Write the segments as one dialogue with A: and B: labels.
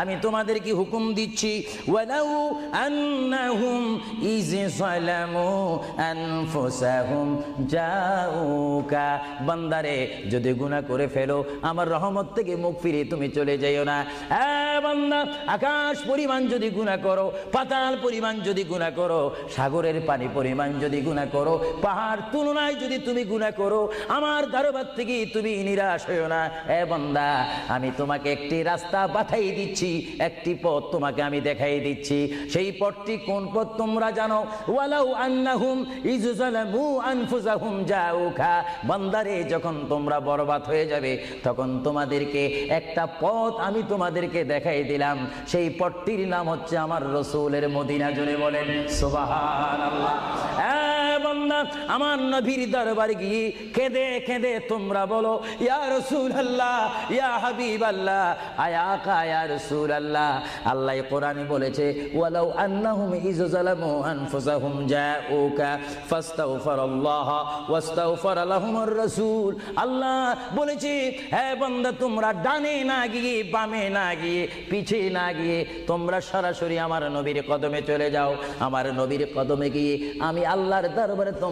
A: আমি তোমাদেরকে হুকুম দিচ্ছি। ওয়ালাউ ইজ বান্দারে, যদি গুনাহ করে ফেলো, আমার রহমত থেকে মুখ ফিরে তুমি চলে যাইও না। বান্দা, আকাশ পরিমাণ যদি গুনাহ করো, পাতাল পরিমাণ যদি গুনাহ করো, সাগরের পানি পরিমাণ যদি গুনাহ করো, পাহাড় তুলনায় যদি তুমি গুনাহ করো, আমার দরবার থেকে তুমি নিরাশ হইও না। এ বান্দা, আমি তোমাকে একটি রাস্তা পাঠাই দিচ্ছি। একটি পথ তোমাকে আমি দেখাই দিচ্ছি। সেই পথটি কোন পথ তোমরা জানো? ওয়ালাউ আন্নাহুম বান্দারে, যখন তোমরা বরবাদ হয়ে যাবে, তখন তোমাদেরকে একটা পথ আমি তোমাদেরকে দেখাই দিলাম। সেই পথটির নাম হচ্ছে আমার রসুলের মদিনা জুড়ে বলেন, সুবহানাল্লাহ। এ বান্দা আমার নবীর দরবারে গিয়ে কেঁদে কেঁদে তোমরা বলো, ইয়া রসুল আল্লাহ ইয়া হাবিব আল্লাহ আয়া কা ইয়া রসুল আল্লাহ আল্লাহ বলেছে, ওয়ালাউ আন্নাহুম আনফুসাহুম লাহুমুর রাসূল। আল্লাহ বলেছে, হে বান্দা, তোমরা ডানে না গিয়ে, বামে না গিয়ে, পিছে না গিয়ে, তোমরা সরাসরি আমার নবীর কদমে চলে যাও। আমার নবীর কদমে গিয়ে আমি আল্লাহর দরবারে তোমরা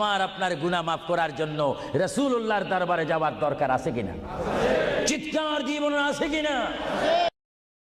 A: আমার আপনার গুণা মাফ করার জন্য রসুল উল্লাহর দরবারে যাওয়ার দরকার আছে কিনা? চিৎকার জীবন আছে কিনা?